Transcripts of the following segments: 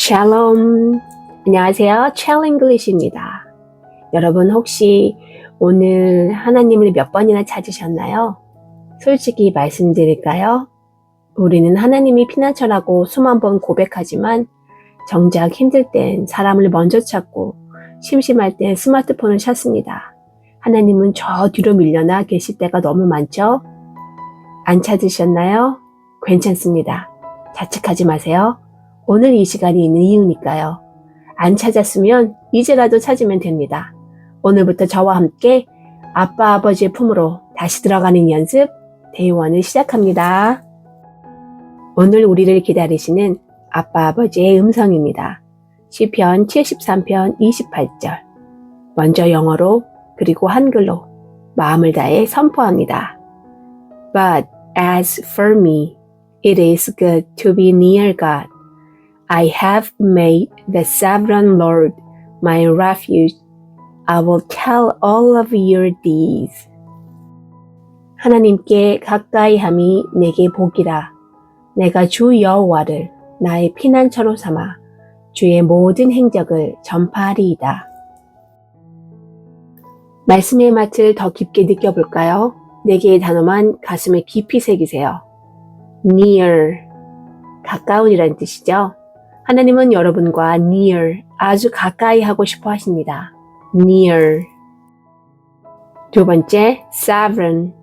샬롬. 안녕하세요. 챌링글리시입니다. 여러분 혹시 오늘 하나님을 몇 번이나 찾으셨나요? 솔직히 말씀드릴까요? 우리는 하나님이 피난처라고 수만 번 고백하지만 정작 힘들 땐 사람을 먼저 찾고 심심할 땐 스마트폰을 찾습니다. 하나님은 저 뒤로 밀려나 계실 때가 너무 많죠? 안 찾으셨나요? 괜찮습니다. 자책하지 마세요. 오늘 이 시간이 있는 이유니까요. 안 찾았으면 이제라도 찾으면 됩니다. 오늘부터 저와 함께 아빠 아버지의 품으로 다시 들어가는 연습 대원을 시작합니다. 오늘 우리를 기다리시는 아빠 아버지의 음성입니다. 시편 73편 28절. 먼저 영어로 그리고 한글로 마음을 다해 선포합니다. But as for me, it is good to be near God. I have made the sovereign Lord my refuge. I will tell all of your deeds. 하나님께 가까이 함이 내게 복이라. 내가 주 여호와를 나의 피난처로 삼아 주의 모든 행적을 전파하리이다. 말씀의 맛을 더 깊게 느껴볼까요? 네 개의 단어만 가슴에 깊이 새기세요. near, 가까운이라는 뜻이죠. 하나님은 여러분과 near, 아주 가까이 하고 싶어 하십니다. near. 두 번째, sovereign,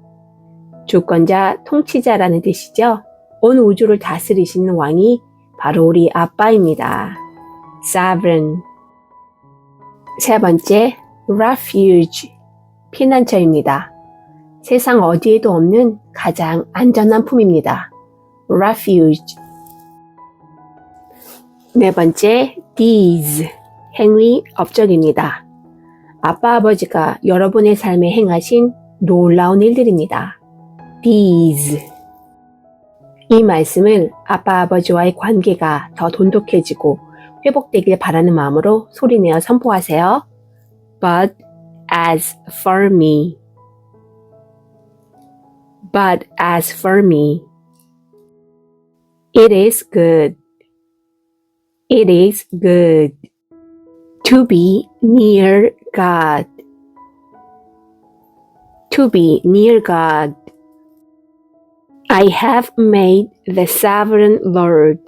주권자, 통치자라는 뜻이죠. 온 우주를 다스리시는 왕이 바로 우리 아빠입니다. sovereign. 세 번째, refuge, 피난처입니다. 세상 어디에도 없는 가장 안전한 품입니다. refuge. 네 번째, deeds, 행위, 업적입니다. 아빠 아버지가 여러분의 삶에 행하신 놀라운 일들입니다. deeds. 이 말씀을 아빠 아버지와의 관계가 더 돈독해지고 회복되길 바라는 마음으로 소리내어 선포하세요. But as for me, but as for me, it is good. It is good to be near God. To be near God. I have made the sovereign Lord.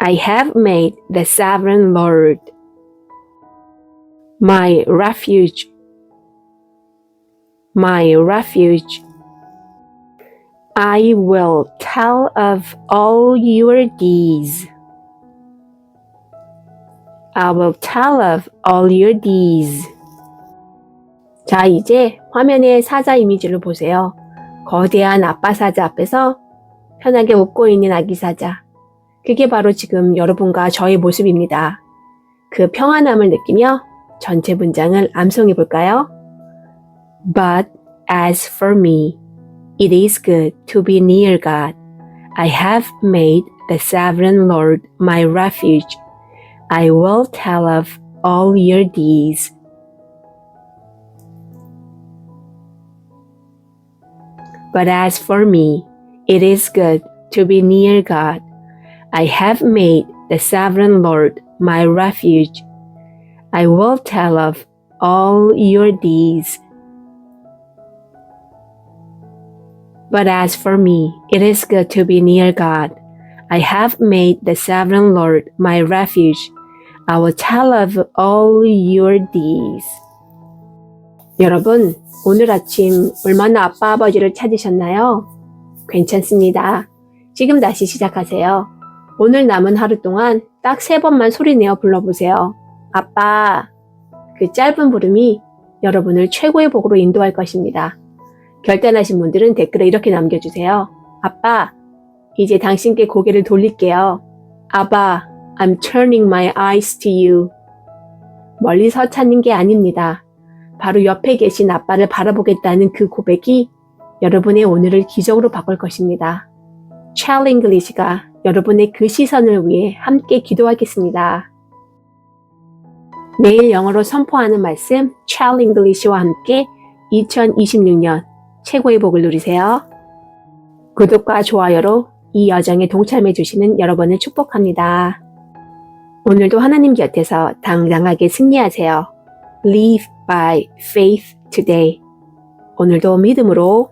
I have made the sovereign Lord my refuge. My refuge. I will tell of all your deeds. I will tell of all your deeds. 자, 이제 화면에 사자 이미지를 보세요. 거대한 아빠 사자 앞에서 편하게 웃고 있는 아기 사자. 그게 바로 지금 여러분과 저의 모습입니다. 그 평안함을 느끼며 전체 문장을 암송해 볼까요? But as for me, it is good to be near God. I have made the sovereign Lord my refuge. I will tell of all your deeds. But as for me, it is good to be near God. I have made the sovereign Lord my refuge. I will tell of all your deeds. But as for me, it is good to be near God. I have made the sovereign Lord my refuge. I will tell of all your deeds. 여러분, 오늘 아침 얼마나 아빠 아버지를 찾으셨나요? 괜찮습니다. 지금 다시 시작하세요. 오늘 남은 하루 동안 딱 세 번만 소리내어 불러보세요. 아빠, 그 짧은 부름이 여러분을 최고의 복으로 인도할 것입니다. 결단하신 분들은 댓글에 이렇게 남겨주세요. 아빠, 이제 당신께 고개를 돌릴게요. 아빠, I'm turning my eyes to you. 멀리서 찾는 게 아닙니다. 바로 옆에 계신 아빠를 바라보겠다는 그 고백이 여러분의 오늘을 기적으로 바꿀 것입니다. 찰링글리시가 여러분의 그 시선을 위해 함께 기도하겠습니다. 매일 영어로 선포하는 말씀 찰링글리시와 함께 2026년 최고의 복을 누리세요. 구독과 좋아요로 이 여정에 동참해 주시는 여러분을 축복합니다. 오늘도 하나님 곁에서 당당하게 승리하세요. Live by faith today. 오늘도 믿음으로